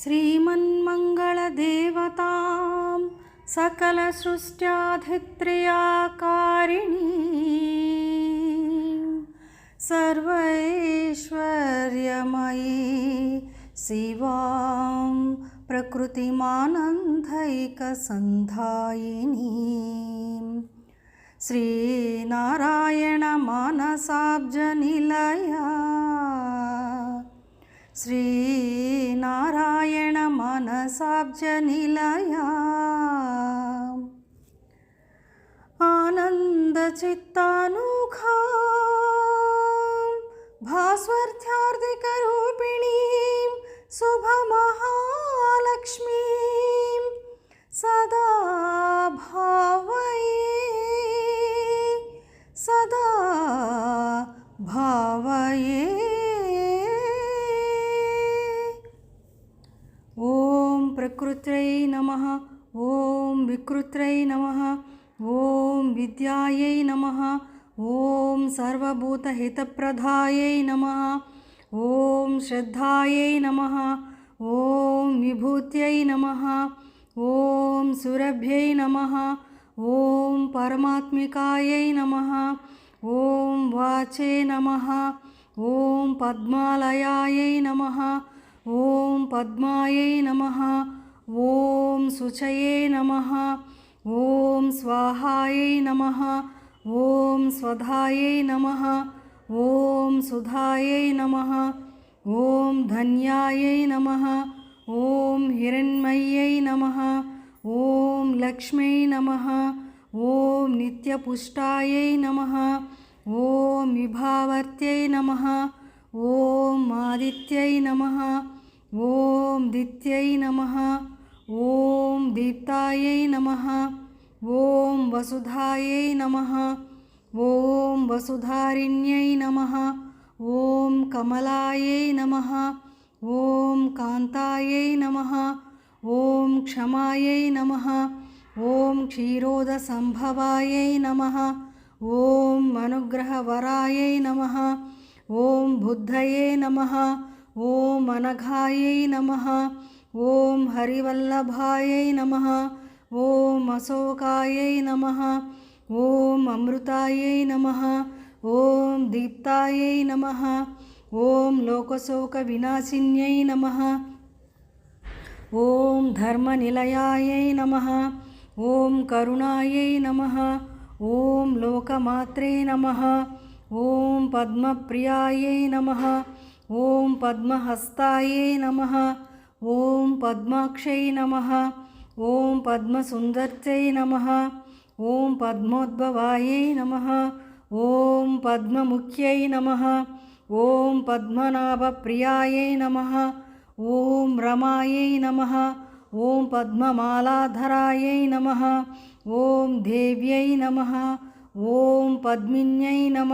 श्रीमन्मङ्गलदेवतां सकलसृष्ट्याधित्र्याकारिणी सर्वैश्वर्यमयी शिवां प्रकृतिमानन्दैकसन्धायिनी श्रीनारायणमानसाब्जनिलया శ్రీనారాయణ మనసాబ్జ నిలయా. ఆనంద చిత్తానుఖా భాస్వర్ధ్యార్థిక శుభమహాలక్ష్మి प्रकृत्यै नमः। ॐ विकृत्यै नमः। ॐ विद्यायै नमः। ॐ सर्वभूतहितप्रदायै नमः। ॐ श्रद्धायै नमः। ॐ विभूत्यै नमः। ॐ सुरभ्यै नमः। ॐ परमात्मिकायै नमः। ॐ वाचे नमः। ॐ पद्मालयायै नमः। ఓం పద్మాయై నమ ఓం శుచయే నమ ఓం స్వాహాయై నమ ఓం స్వధాయై నమ ఓం సుధాయై నమ ఓం ధన్యాయై నమ ఓం హిరణ్మయ్యై నమ ఓం లక్ష్మై నమ ఓం నిత్యపుష్టాయై నమ ఓం విభావర్త్యై నమ ఓం ఆదిత్యై నమ ॐ दित्यै नमः। ॐ दीप्तायै नमः। ॐ वसुधायै नमः। ॐ वसुधारिण्यै नमः। ॐ कमलायै नमः। ॐ कान्तायै नमः। ॐ क्षमायै नमः। ॐ क्षीरोदसम्भवायै नमः। ॐ अनुग्रहवरायै नमः। ॐ बुद्धये नमः ॐ अनघायै नमः। ॐ हरिवल्लभायै नमः। ॐ अशोकायै नमः। ॐ अमृतायै नमः। ॐ दीप्तायै नमः। ॐ लोकशोकविनाशिन्यै नमः। ॐ धर्मनिलयायै नमः। ॐ करुणायै नमः। ॐ लोकमात्रे नमः। ॐ पद्मप्रियायै नमः। ఓం పద్మహస్తాయే నమ. ఓం పద్మాక్షై నమ. ఓం పద్మసుందర్చై నమ. ఓం పద్మోద్భవాయై నమ. ఓం పద్మముఖ్యై నమ. ఓం పద్మనాభప్రియాయై నమ. ఓం రమాయై నమ. ఓం పద్మమాలాధరాయై నమ. ఓం దేవ్యై నమ. ఓం పద్మిన్యై నమ.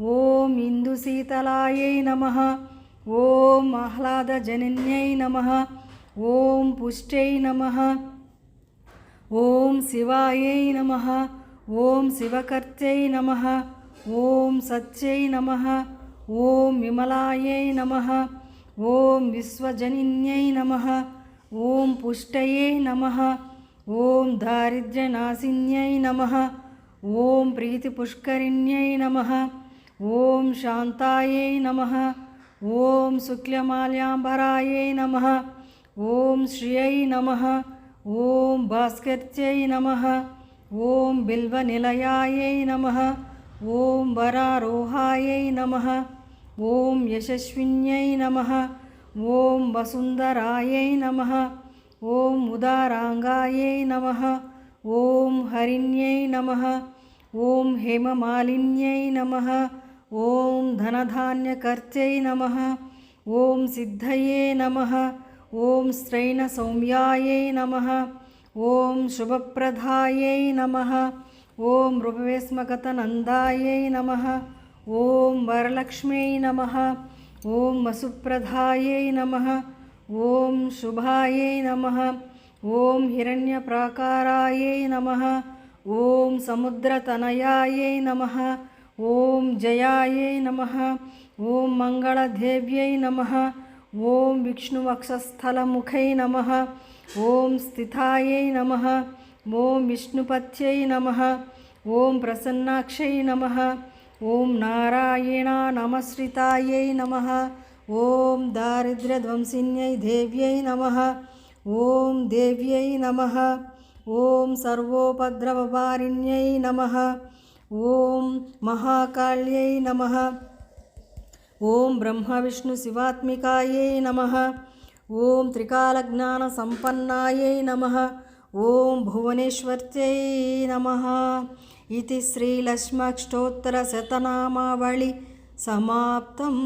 ఓం ఇందుశీతలాయై నమ ఓం ఆహ్లాదజనన్యై నమ ఓం పుష్టై నమ ఓం శివాయై నమ ఓం శివకర్త్యై నమ ఓం సత్యై నమ ఓం విమలాయై నమ ఓం విశ్వజనిన్యై నమ ఓం పుష్టయే నమ ఓం దారిద్ర్యనాశిన్యై నమ ఓం ప్రీతిపుష్కరిణ్యై నమ ఓం శాంతాయై నమ ఓం శుక్లమాల్యాంబరాయై నమ ఓం శ్రియై నమ ఓం భాస్కర్త్యై నమ ఓం బిల్వనిలయాయై నమ ఓం వరారోహాయై నమ ఓం యశస్విన్యై నమ ఓం వసుంధరాయై నమ ఓం ఉదారాంగాయై నమ ఓం హరిణ్యై నమ ఓం హేమమాలిన్యై నమ ॐ धनधान्यकर्त्यै नमः ॐ सिद्धये नमः ॐ स्त्रैणसौम्यायै नमः ॐ शुभप्रदायै नमः ॐ रूपवेस्मगतनन्दायै नमः ॐ वरलक्ष्म्यै नमः ॐ वसुप्रदायै नमः ॐ शुभायै नमः ॐ हिरण्यप्राकारायै नमः ॐ समुद्रतनयायै नमः ॐ जयायै नमः ॐ मङ्गलदेव्यै नमः ॐ विष्णुवक्षस्थलमुखै नमः ॐ स्थितायै नमः ॐ विष्णुपत्यै नमः ॐ प्रसन्नाक्षै नमः ॐ नारायणा नमश्रितायै नमः ॐ दारिद्र्यध्वंसिन्यै देव्यै नमः ॐ देव्यै नमः ఓం మహాకాళ్యై నమ. ఓం బ్రహ్మ విష్ణు శివాత్మికాయై నమ. ఓం త్రికాలజ్ఞాన సంపన్నాయై నమ. ఓం భువనేశ్వర్త్యై నమ. ఇది శ్రీలక్ష్మష్టోత్తరశతనామావళి సమాప్తం.